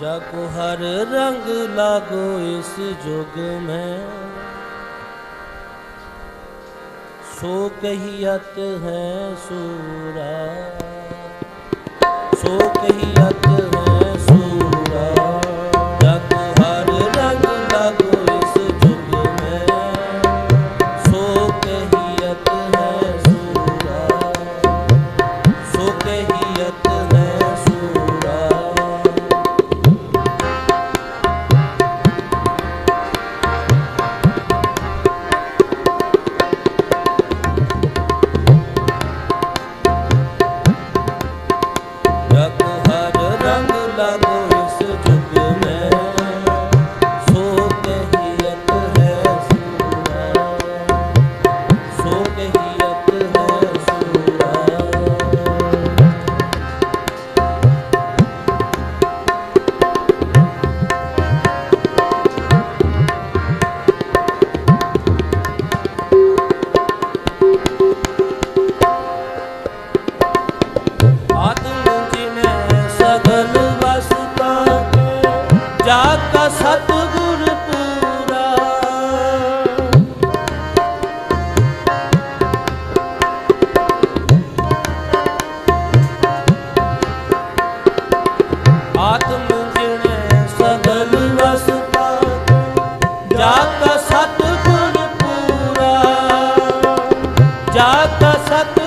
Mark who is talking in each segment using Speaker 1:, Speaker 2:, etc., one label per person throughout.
Speaker 1: जाको हर रंग लागो इस जुग में सो कहियत है सूरा सो कहियत है जात सत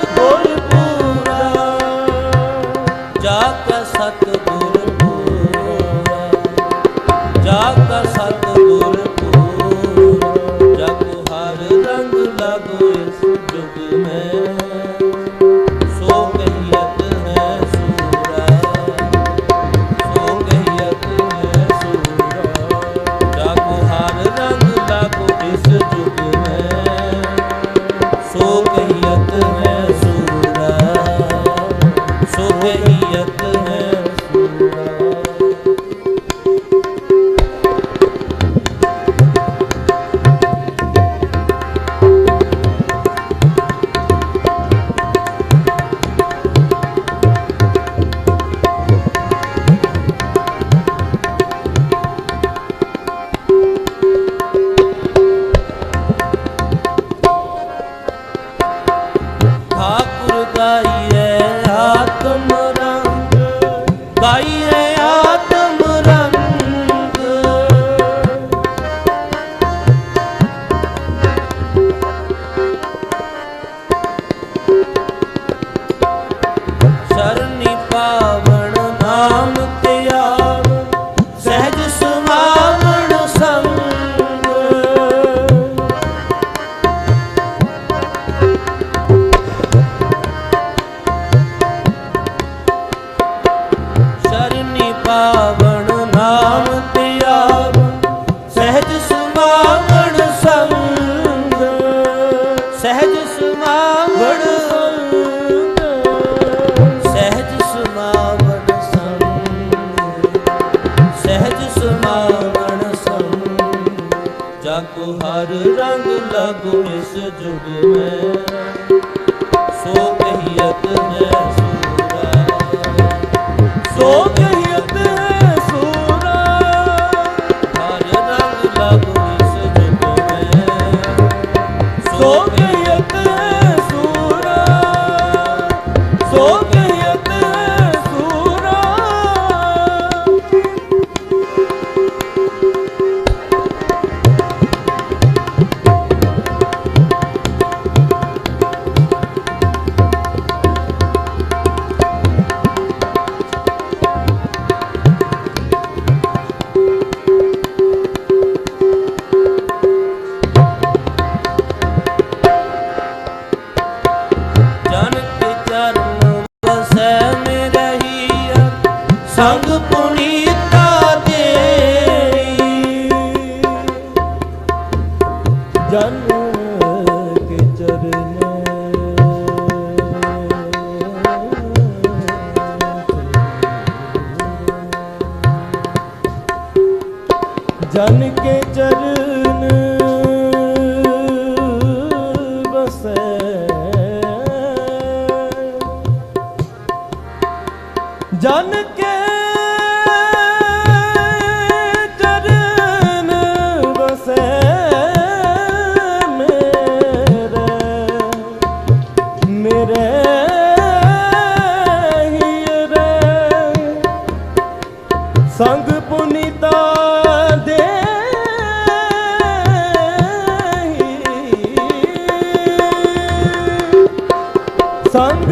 Speaker 1: ਲਾਗੂ ਹਰ ਰੰਗ ਲਾਗੂ ਇਸ ਜੁਗ ਮੈਂ ਸੋ ਕਹੀਅਤ ਹੈ ਸੂਰਾ ਸੋ ਕਹੀਅਤ ਹੈ ਸੂਰਾ ਹਰ ਰੰਗ ਲਾਗੂ ਜਨ ਕੇ ਚਰਨ
Speaker 2: ਜਨ ਕੇ ਚਰਨ ਸੰਗ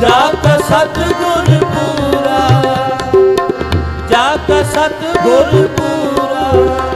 Speaker 1: ਜਾਤ ਸਤਗੁਰ ਪੂਰਾ ਜਾਤ ਸਤਗੁਰ ਪੂਰਾ।